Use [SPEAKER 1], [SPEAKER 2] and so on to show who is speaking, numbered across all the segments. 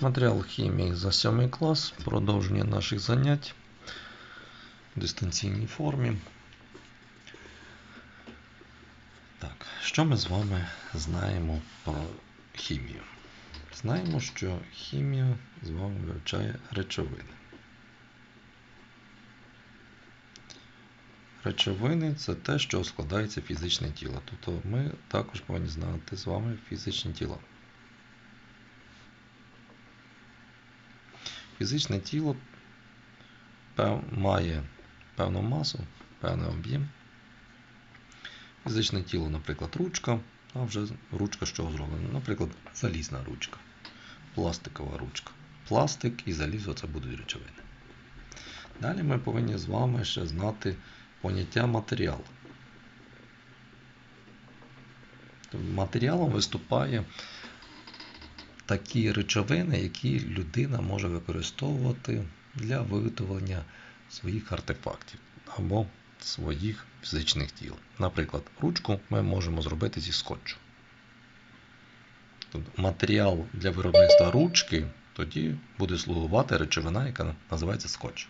[SPEAKER 1] Матеріал хімії за 7 клас, продовження наших занять в дистанційній формі. Так, що ми з вами знаємо про хімію? Знаємо, що хімія з вами вивчає речовини. Речовини це те, що складається фізичне тіло. Тобто ми також повинні знати з вами фізичні тіла. Фізичне тіло має певну масу, певний об'єм. Фізичне тіло, наприклад, ручка, а вже ручка чого зроблена? Наприклад, залізна ручка, пластикова ручка. Пластик і залізо це будуть речовини. Далі ми повинні з вами ще знати поняття матеріал. Матеріалом виступає такі речовини, які людина може використовувати для виготовлення своїх артефактів або своїх фізичних тіл. Наприклад, ручку ми можемо зробити зі скотчу. Тобто матеріал для виробництва ручки тоді буде слугувати речовина, яка називається скотч.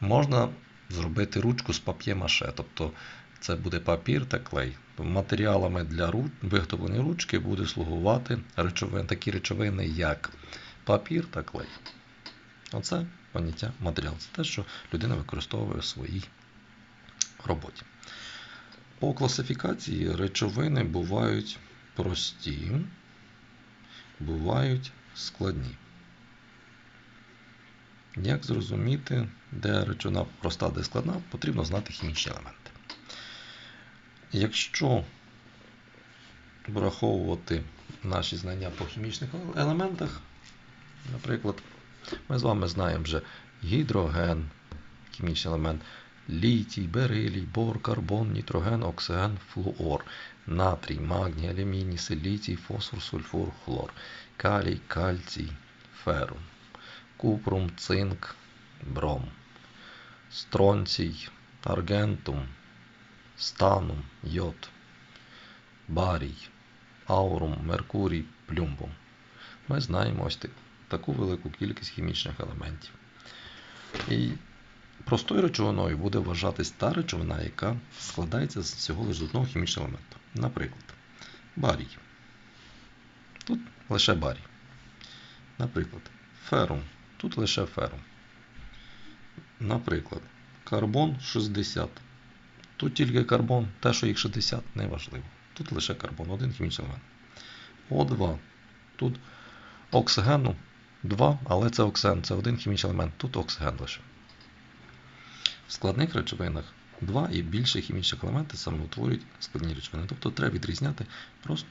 [SPEAKER 1] Можна зробити ручку з пап'є-маше, тобто це буде папір та клей. Матеріалами для виготовлення ручки буде слугувати речовини, такі речовини, як папір та клей. Оце поняття матеріал. Це те, що людина використовує в своїй роботі. По класифікації речовини бувають прості, бувають складні. Як зрозуміти, де речовина проста, де складна, потрібно знати хімічні елементи. Якщо враховувати наші знання по хімічних елементах, наприклад, ми з вами знаємо вже гідроген, хімічний елемент, літій, берилій, бор, карбон, нітроген, оксиген, флуор, натрій, магній, алюміній, силіцій, фосфор, сульфур, хлор, калій, кальцій, ферум, купрум, цинк, бром, стронцій, аргентум, станум, йод, барій, аурум, меркурій, плюмбум. Ми знаємо ось так- таку велику кількість хімічних елементів. І простою речовиною буде вважатись та речовина, яка складається з всього лише одного хімічного елементу. Наприклад, барій. Тут лише барій. Наприклад, ферум. Тут лише ферум. Наприклад, карбон 60. Тут тільки карбон, те, що їх 60, не важливо. Тут лише карбон, один хімічний елемент. О2. Тут оксигену 2, але це оксиген, це один хімічний елемент. Тут оксиген лише. В складних речовинах два і більше хімічних елементів саме утворюють складні речовини. Тобто треба відрізняти просто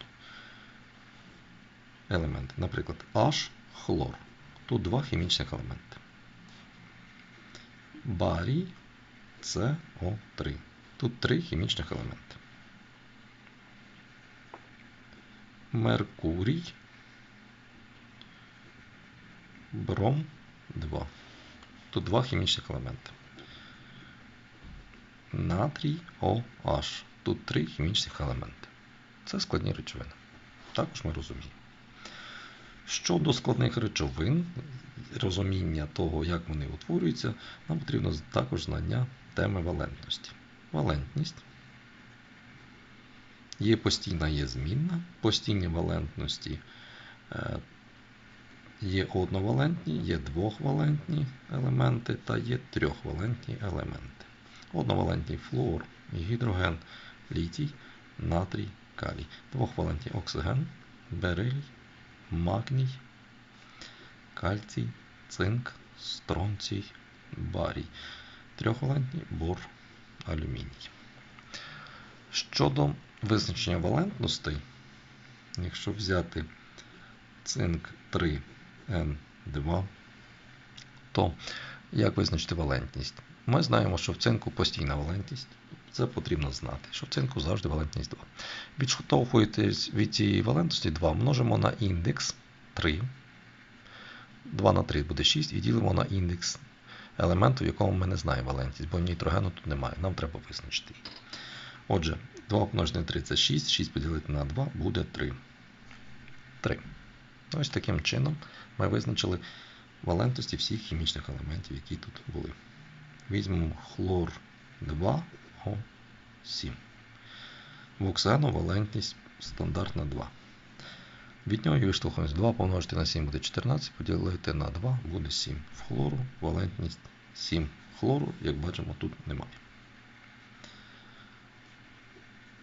[SPEAKER 1] елементи. Наприклад, H хлор. Тут два хімічних елементи. Барій СО3. Тут три хімічних елементи. Меркурій. Бром 2. Тут два хімічних елементи. Натрій OH. Тут три хімічних елементи. Це складні речовини. Також ми розуміємо. Щодо складних речовин, розуміння того, як вони утворюються, нам потрібно також знання теми валентності. Валентність є постійна, є змінна. Постійні валентності е, є одновалентні, є двохвалентні елементи та є трьохвалентні елементи. Одновалентні флуор, гідроген, літій, натрій, калій. Двохвалентні оксиген, берилій, магній, кальцій, цинк, стронцій, барій. Трьохвалентні бор, алюміній. Щодо визначення валентностей, якщо взяти цинк 3N2, то як визначити валентність? Ми знаємо, що в цинку постійна валентність. Це потрібно знати, що в цинку завжди валентність 2. Відштовхуєтесь від цієї валентності 2, множимо на індекс 3. 2 на 3 буде 6 і ділимо на індекс елементу, в якому ми не знаємо валентність, бо нітрогену тут немає. Нам треба визначити. Отже, 2 помножити на 3 це 6, 6 поділити на 2 буде 3. 3. Ось таким чином ми визначили валентності всіх хімічних елементів, які тут були. Візьмемо хлор 2 О7. В оксану валентність стандартна 2. Від нього виштовхуємось 2 помножити на 7 буде 14, поділити на 2 буде 7. В хлору валентність 7. Хлору, як бачимо, тут немає.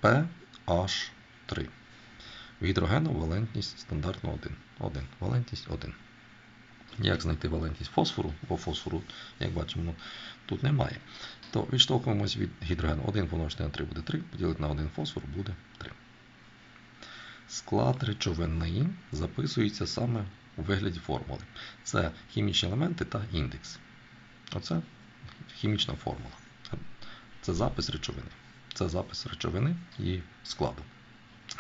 [SPEAKER 1] PH3. В гідрогену валентність стандартно 1. 1. Валентність 1. Як знайти валентність фосфору, бо фосфору, як бачимо, тут немає. То відштовхуємось від гідрогену 1 помножити на 3 буде 3, поділити на 1 фосфор буде 3. Склад речовини записується саме у вигляді формули. Це хімічні елементи та індекс. Оце хімічна формула. Це запис речовини. Це запис речовини і складу.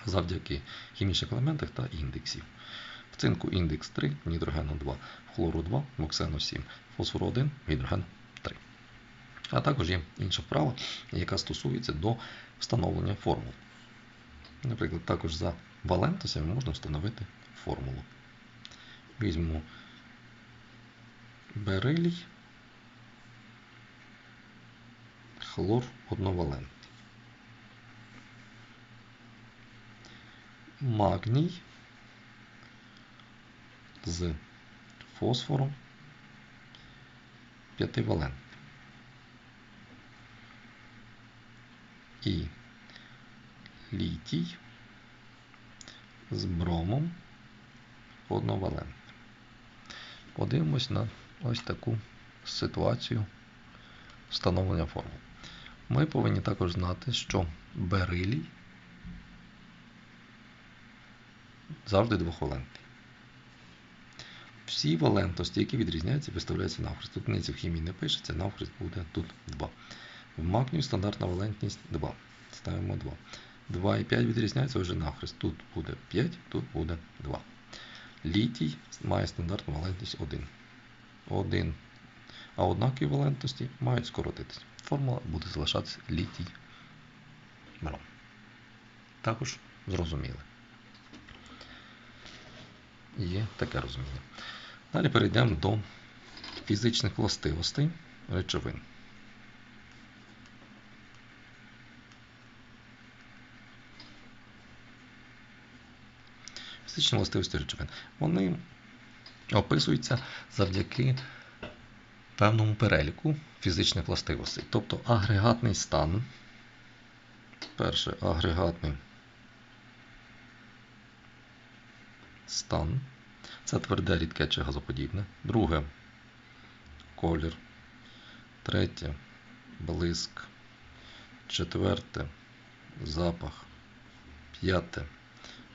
[SPEAKER 1] Завдяки хімічних елементах та індексів. В цинку індекс 3, нітроgeну 2, в хлору 2, в оксену 7, фосфору 1, гідроген 3. А також є інша вправа, яка стосується до встановлення формул. Наприклад, також за валентностями можна встановити формулу. Візьмемо берилій, хлор одновалентний. Магній з фосфором п'ятивалентний. І літій з бромом одновалентним. Подивимось на ось таку ситуацію встановлення формул. Ми повинні також знати, що берилій завжди двохвалентний. Всі валентності, які відрізняються, виставляються навхрест. Тут ниці в хімії не пишеться, навхрест буде тут 2. В магнію стандартна валентність 2. Ставимо 2. 2 і 5 відрізняються вже навхрест. Тут буде 5, тут буде 2. Літій має стандартну валентність 1. 1. А однакові валентності мають скоротитися. Формула буде залишатися літій бром. Також зрозуміли. Є таке розуміння. Далі перейдемо до фізичних властивостей речовин. Фізичні властивості речовин. Вони описуються завдяки певному переліку фізичних властивостей. Тобто агрегатний стан. Перше агрегатний стан. Це тверде, рідке чи газоподібне. Друге колір. Третє блиск. Четверте запах. П'яте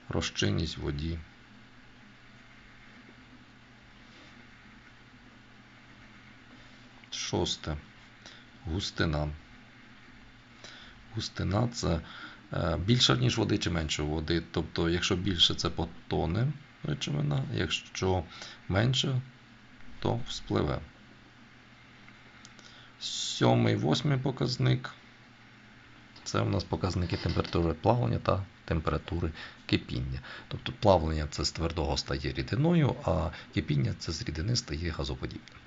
[SPEAKER 1] розчинність воді. Шосте густина. Густина це більше, ніж води чи менше води. Тобто, якщо більше, це потоне речовина, якщо менше, то вспливе. Сьомий, восьмий показник. Це у нас показники температури плавлення та температури кипіння. Тобто плавлення це з твердого стає рідиною, а кипіння це з рідини стає газоподібним.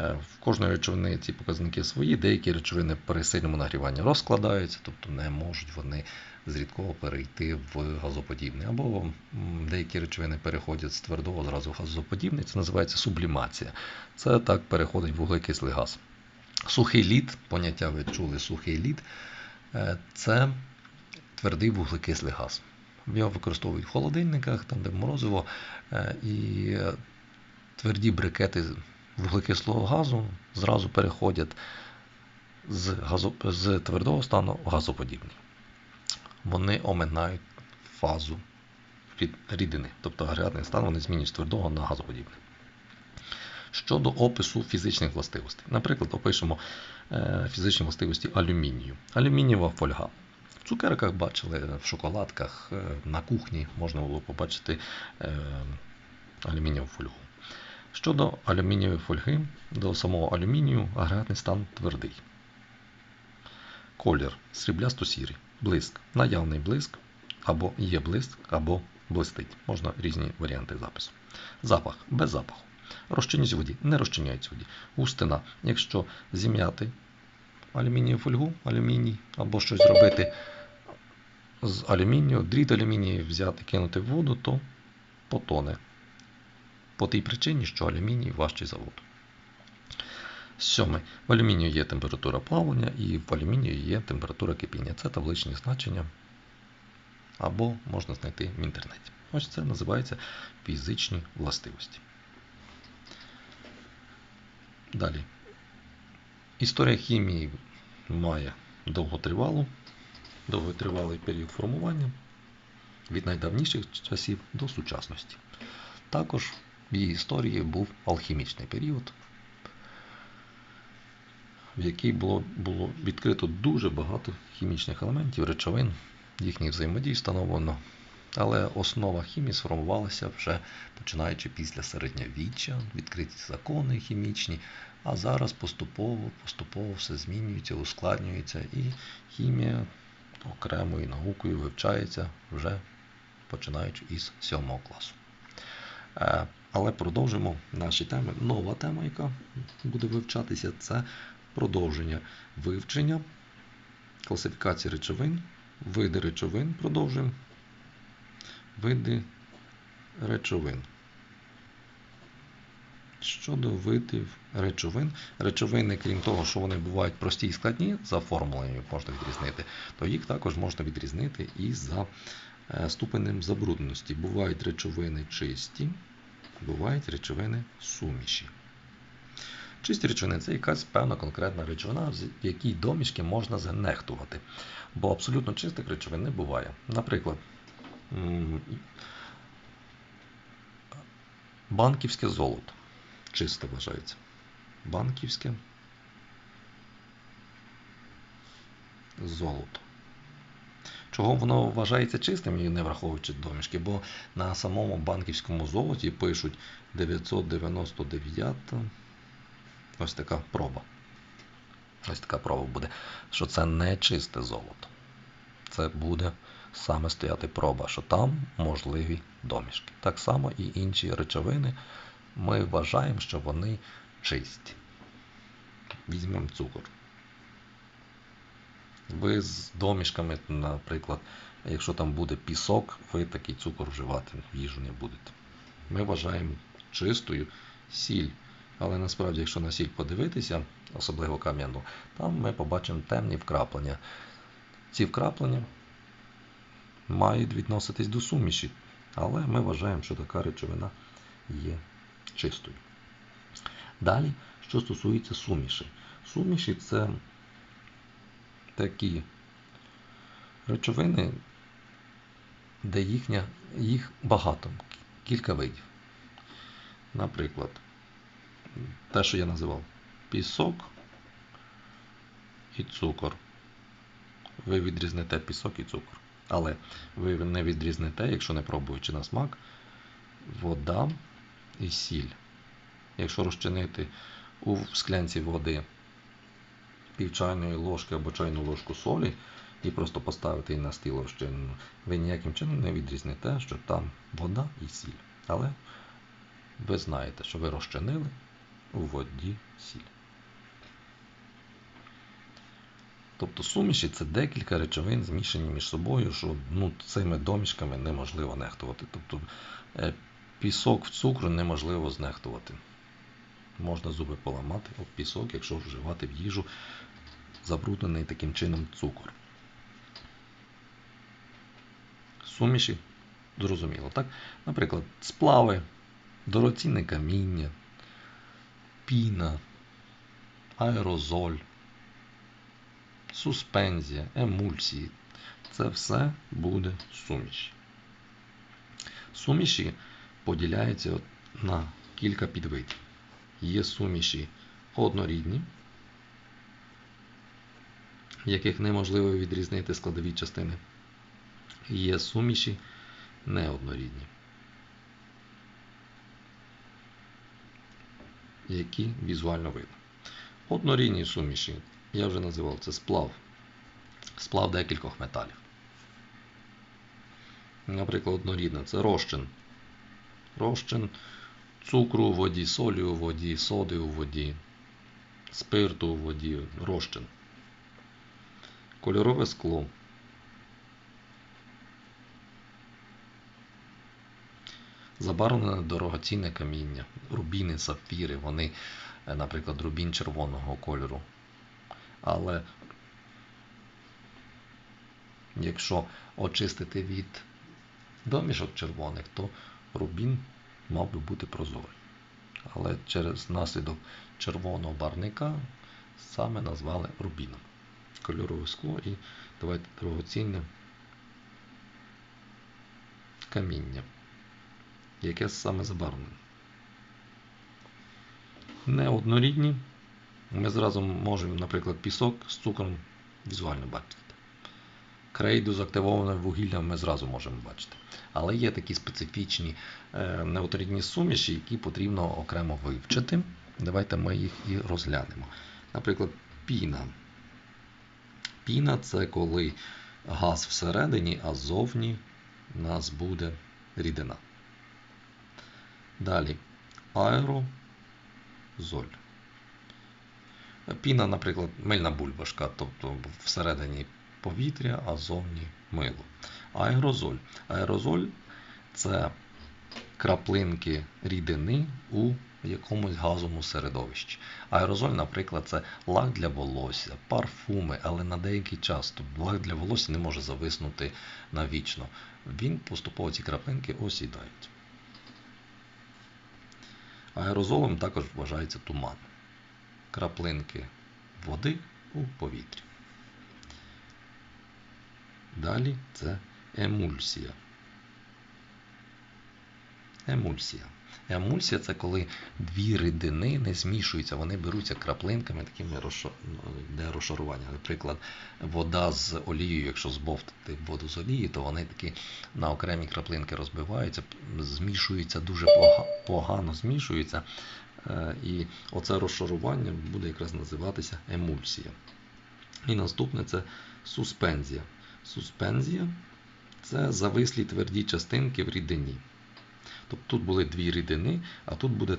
[SPEAKER 1] В кожної речовини ці показники свої, деякі речовини при сильному нагріванні розкладаються, тобто не можуть вони з рідкого перейти в газоподібний. Або деякі речовини переходять з твердого зразу в газоподібний, це називається сублімація. Це так переходить вуглекислий газ. Сухий лід, поняття ви чули сухий лід, це твердий вуглекислий газ. Його використовують в холодильниках, там де морозиво, і тверді брикети вуглекислого газу зразу переходять з газо... з твердого стану в газоподібний. Вони оминають фазу рідини, тобто агрегатний стан вони змінюють з твердого на газоподібний. Щодо опису фізичних властивостей. Наприклад, опишемо фізичні властивості алюмінію. Алюмінієва фольга. Цукерках бачили, в шоколадках, на кухні можна було побачити алюмінієву фольгу. Щодо алюмінієвої фольги, до самого алюмінію агрегатний стан твердий. Колір сріблясто-сірий. Блиск. Наявний блиск, або є блиск, або блистить. Можна різні варіанти запису. Запах без запаху. Розчинність воді не розчиняється воді. Густина. Якщо зім'яти алюмінієву фольгу, алюміній або щось зробити з алюмінію, дріт алюмінію взяти, кинути в воду, то потоне. По тій причині, що алюміній важчий за воду. Сьоме. В алюмінію є температура плавлення і в алюмінію є температура кипіння. Це табличні значення. Або можна знайти в інтернеті. Ось це називається фізичні властивості. Далі. Історія хімії має довготривалу, довготривалий період формування від найдавніших часів до сучасності. Також в її історії був алхімічний період, в який було, було відкрито дуже багато хімічних елементів, речовин, їхніх взаємодій встановлено. Але основа хімії сформувалася вже починаючи після середньовіччя, відкриті закони хімічні, а зараз поступово поступово все змінюється, ускладнюється, і хімія окремою наукою вивчається вже починаючи із 7 класу. Е, але продовжимо наші теми. Нова тема, яка буде вивчатися, це продовження вивчення, класифікації речовин, види речовин продовжуємо. Види речовин. Щодо видів речовин, речовини, крім того, що вони бувають прості і складні, за формулою можна відрізнити, то їх також можна відрізнити і за е, ступенем забрудненості. Бувають речовини чисті, бувають речовини суміші. Чисті речовини це якась певна конкретна речовина, в якій домішки можна занехтувати. Бо абсолютно чистих речовин не буває. Наприклад, банківське золото. Чисте вважається. Банківське золото. Чого воно вважається чистим і не враховуючи домішки, бо на самому банківському золоті пишуть 999 ось така проба. Ось така проба буде, що це не чисте золото. Це буде саме стояти проба, що там можливі домішки. Так само і інші речовини ми вважаємо, що вони чисті. Візьмемо цукор. Ви з домішками, наприклад, якщо там буде пісок, ви такий цукор вживати в їжу не будете. Ми вважаємо чистою сіль. Але насправді, якщо на сіль подивитися, особливо кам'яну, там ми побачимо темні вкраплення. Ці вкраплення мають відноситись до суміші, але ми вважаємо, що така речовина є чистою. Далі, що стосується суміші. Суміші це такі речовини, де їхня, їх багато, кілька видів. Наприклад, те, що я називав пісок і цукор. Ви відрізнете пісок і цукор. Але ви не відрізнете, якщо не пробуючи на смак, вода і сіль. Якщо розчинити у склянці води пів чайної ложки або чайну ложку солі і просто поставити її на стіл розчинену, ви ніяким чином не відрізнете, що там вода і сіль. Але ви знаєте, що ви розчинили у воді сіль. Тобто суміші це декілька речовин змішані між собою, що ну, цими домішками неможливо нехтувати. Тобто е, пісок в цукру неможливо знехтувати. Можна зуби поламати об пісок, якщо вживати в їжу забруднений таким чином цукор. Суміші, зрозуміло, так? Наприклад, сплави, дорогоцінне каміння, піна, аерозоль суспензія, емульсії. Це все буде суміші. Суміші поділяються на кілька підвидів. Є суміші однорідні, яких неможливо відрізнити складові частини. Є суміші неоднорідні, які візуально видно. Однорідні суміші я вже називав це сплав. Сплав декількох металів. Наприклад, однорідна це розчин. Розчин цукру у воді, солі у воді, соди у воді, спирту у воді, розчин. Кольорове скло. Забарвлене дорогоцінне каміння, рубіни, сапфіри, вони, е, наприклад, рубін червоного кольору. Але якщо очистити від домішок червоних, то рубін мав би бути прозорий. Але через наслідок червоного барника саме назвали рубіном. Кольорове скло і давайте дорогоцінне каміння. Яке саме забарвлене. Неоднорідні. Ми зразу можемо, наприклад, пісок з цукром візуально бачити. Крейду з активованим вугіллям ми зразу можемо бачити. Але є такі специфічні е, неоднорідні суміші, які потрібно окремо вивчити. Давайте ми їх і розглянемо. Наприклад, піна. Піна це коли газ всередині, а ззовні у нас буде рідина. Далі аерозоль. Піна, наприклад, мильна бульбашка, тобто всередині повітря, а зовні мило. Аерозоль. Аерозоль це краплинки рідини у якомусь газовому середовищі. Аерозоль, наприклад, це лак для волосся, парфуми, але на деякий час. Тобто лак для волосся не може зависнути навічно. Він поступово ці краплинки осідають. Аерозолом також вважається туман. Краплинки води у повітрі. Далі це емульсія. Емульсія. Емульсія це коли дві рідини не змішуються, вони беруться краплинками, такими для розшарування. Наприклад, вода з олією, якщо збовтати воду з олією, то вони такі на окремі краплинки розбиваються, змішуються дуже погано змішуються. Е, і оце розшарування буде якраз називатися емульсія. І наступне це суспензія. Суспензія це завислі тверді частинки в рідині. Тобто тут були дві рідини, а тут буде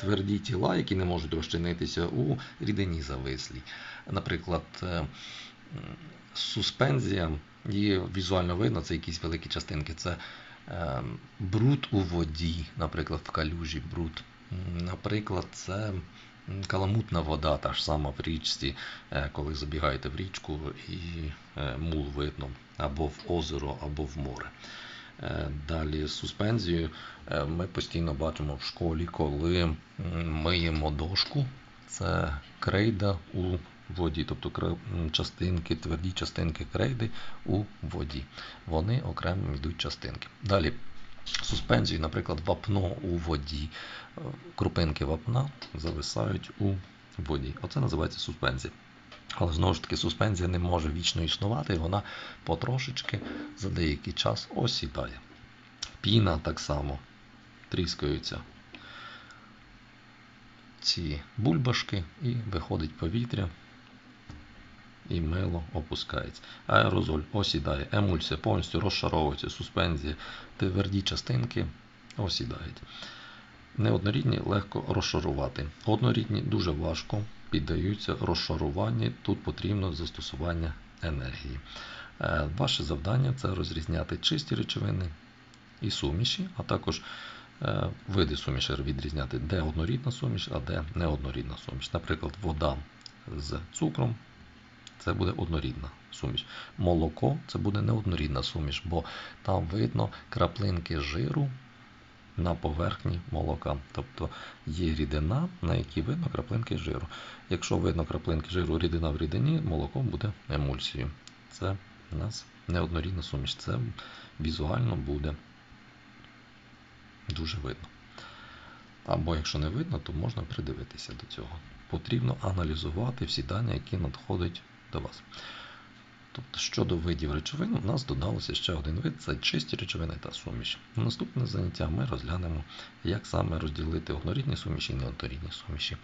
[SPEAKER 1] тверді тіла, які не можуть розчинитися у рідині завислій. Наприклад, е, суспензія, її візуально видно, це якісь великі частинки. Це е, бруд у воді, наприклад, в калюжі бруд. Наприклад, це каламутна вода, та ж сама в річці, е, коли забігаєте в річку і мул видно, або в озеро, або в море. Е, далі суспензію е, ми постійно бачимо в школі, коли миємо дошку, це крейда у воді, тобто частинки, тверді частинки крейди у воді. Вони окремо йдуть частинки. Далі суспензію, наприклад, вапно у воді. Е, крупинки вапна зависають у воді. Оце називається суспензія. Але знову ж таки суспензія не може вічно існувати, і вона потрошечки за деякий час осідає. Піна так само тріскаються ці бульбашки і виходить повітря, і мило опускається. Аерозоль осідає, емульсія повністю розшаровується, суспензія, тверді частинки осідають. Неоднорідні легко розшарувати. Однорідні дуже важко піддаються розшаруванню. Тут потрібно застосування енергії. Е, ваше завдання це розрізняти чисті речовини і суміші, а також е, види суміші відрізняти, де однорідна суміш, а де неоднорідна суміш. Наприклад, вода з цукром. Це буде однорідна суміш. Молоко це буде неоднорідна суміш, бо там видно краплинки жиру на поверхні молока. Тобто є рідина, на якій видно краплинки жиру. Якщо видно краплинки жиру рідина в рідині, молоко буде емульсією. Це у нас неоднорідна суміш. Це візуально буде дуже видно. Або якщо не видно, то можна придивитися до цього. Потрібно аналізувати всі дані, які надходять до вас. Тобто, щодо видів речовин, у нас додалося ще один вид це чисті речовини та суміші. У наступне заняття ми розглянемо, як саме розділити однорідні суміші і неоднорідні суміші.